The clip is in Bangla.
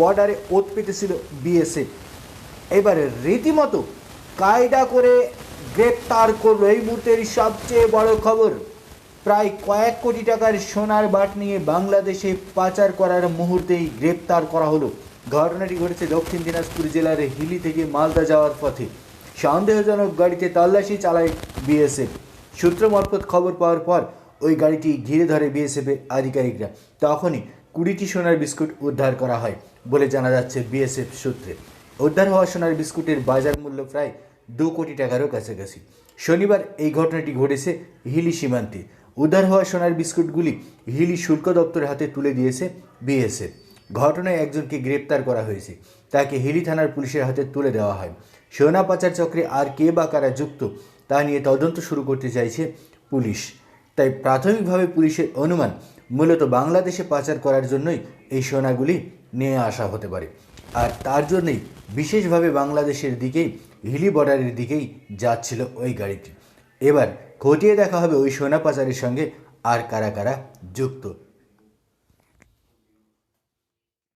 বর্ডারে ওত পেতেছিল বিএসএফ। এবারে রীতিমতো কায়দা করে গ্রেপ্তার করল। এই মুহূর্তের সবচেয়ে বড় খবর, প্রায় কয়েক কোটি টাকার সোনার বাট নিয়ে বাংলাদেশে পাচার করার মুহূর্তেই গ্রেপ্তার করা হলো। ঘটনাটি ঘটেছে দক্ষিণ দিনাজপুর জেলার হিলি থেকে মালদা যাওয়ার পথে। সন্দেহজনক গাড়িতে তল্লাশি চালায় বিএসএফ। সূত্র মারফত খবর পাওয়ার পর ওই গাড়িটি ঘিরে ধরে বিএসএফের আধিকারিকরা। তখনই কুড়িটি সোনার বিস্কুট উদ্ধার করা হয় বলে জানা যাচ্ছে বিএসএফ সূত্রে। উদ্ধার হওয়া সোনার বিস্কুটের বাজার মূল্য প্রায় দু কোটি টাকারও কাছাকাছি। শনিবার এই ঘটনাটি ঘটেছে হিলি সীমান্তে। উদ্ধার হওয়া সোনার বিস্কুটগুলি হিলি শুল্ক দপ্তরের হাতে তুলে দিয়েছে বিএসএফ। ঘটনায় একজনকে গ্রেপ্তার করা হয়েছে। তাকে হিলি থানার পুলিশের হাতে তুলে দেওয়া হয়। সোনা পাচার চক্রে আর কে বা কারা যুক্ত তা নিয়ে তদন্ত শুরু করতে চাইছে পুলিশ। তাই প্রাথমিকভাবে পুলিশের অনুমান মূলত বাংলাদেশে পাচার করার জন্যই এই সোনাগুলি নিয়ে আসা হতে পারে। আর তার জন্যই বিশেষভাবে বাংলাদেশের দিকেই, হিলি বর্ডারের দিকেই যাচ্ছিল ওই গাড়িটি। এবার খতিয়ে দেখা হবে ওই সোনা পাচারের সঙ্গে আর কারা কারা যুক্ত।